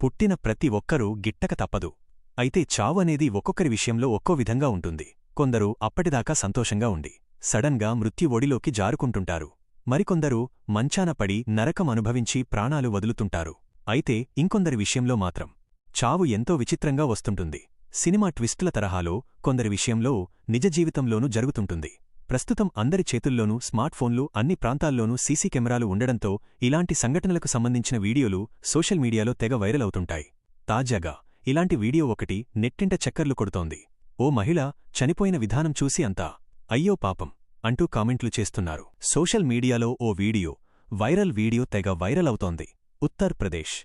పుట్టిన ప్రతి ఒక్కరూ గిట్టక తప్పదు. అయితే చావు అనేది ఒక్కొక్కరి విషయంలో ఒక్కో విధంగా ఉంటుంది. కొందరు అప్పటిదాకా సంతోషంగా ఉండి సడన్గా మృత్యు ఒడిలోకి జారుకుంటుంటారు. మరికొందరు మంచాన పడి నరకం అనుభవించి ప్రాణాలు వదులుతుంటారు. అయితే ఇంకొందరి విషయంలో మాత్రం చావు ఎంతో విచిత్రంగా వస్తుంటుంది. సినిమా ట్విస్టుల తరహాలో కొందరి విషయంలో నిజ జీవితంలోనూ జరుగుతుంటుంది. ప్రస్తుతం అందరి చేతుల్లోనూ స్మార్ట్ఫోన్లు అన్ని ప్రాంతాల్లోనూ సీసీ కెమెరాలు ఉండడంతో ఇలాంటి సంఘటనలకు సంబంధించిన వీడియోలు సోషల్ మీడియాలో తెగ వైరల్ అవుతుంటాయి. తాజాగా ఇలాంటి వీడియో ఒకటి నెట్టింట చక్కర్లు కొడుతోంది. ఓ మహిళ చనిపోయిన విధానం చూసి అంతా అయ్యో పాపం అంటూ కామెంట్లు చేస్తున్నారు. సోషల్ మీడియాలో ఓ వీడియో వైరల్ వీడియో తెగ వైరల్ అవుతోంది. ఉత్తర్ ప్రదేశ్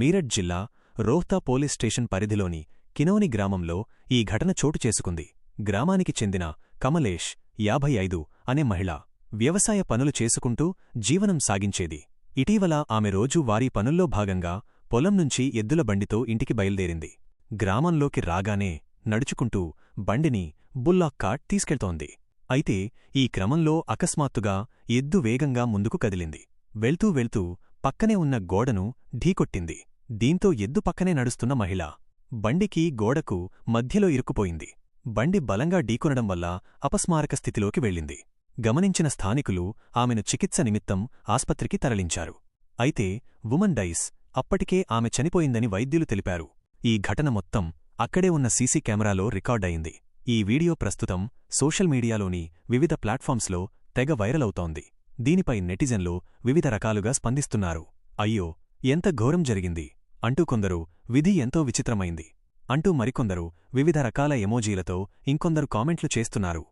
మీరట్ జిల్లా రోహ్తా పోలీస్ స్టేషన్ పరిధిలోని కినోని గ్రామంలో ఈ ఘటన చోటు చేసుకుంది. గ్రామానికి చెందిన కమలేష్ యాభై ఐదు అనే మహిళ వ్యవసాయ పనులు చేసుకుంటూ జీవనం సాగించేది. ఇటీవల ఆమె రోజూ వారి పనుల్లో భాగంగా పొలం నుంచి ఎద్దుల బండితో ఇంటికి బయలుదేరింది. గ్రామంలోకి రాగానే నడుచుకుంటూ బండిని బుల్లాక్ కాట్ తీసుకెళ్తోంది. అయితే ఈ క్రమంలో అకస్మాత్తుగా ఎద్దు వేగంగా ముందుకు కదిలింది. వెళ్తూ వెళ్తూ పక్కనే ఉన్న గోడను ఢీకొట్టింది. దీంతో ఎద్దు పక్కనే నడుస్తున్న మహిళ బండికి గోడకు మధ్యలో ఇరుక్కుపోయింది. బండి బలంగా ఢీకొనడం వల్ల అపస్మారక స్థితిలోకి వెళ్ళింది. గమనించిన స్థానికులు ఆమెను చికిత్స నిమిత్తం ఆస్పత్రికి తరలించారు. అయితే వుమన్ డైస్ అప్పటికే ఆమె చనిపోయిందని వైద్యులు తెలిపారు. ఈ ఘటన మొత్తం అక్కడే ఉన్న సీసీ కెమెరాలో రికార్డయింది. ఈ వీడియో ప్రస్తుతం సోషల్ మీడియాలోని వివిధ ప్లాట్ఫామ్స్లో తెగ వైరల్ అవుతోంది. దీనిపై నెటిజన్లు వివిధ రకాలుగా స్పందిస్తున్నారు. అయ్యో ఎంత ఘోరం జరిగింది అంటూ కొందరు విధి ఎంతో విచిత్రమైంది. అంటూ మరికొందరు వివిధ రకాల ఎమోజీలతో ఇంకొందరు కామెంట్లు చేస్తున్నారు.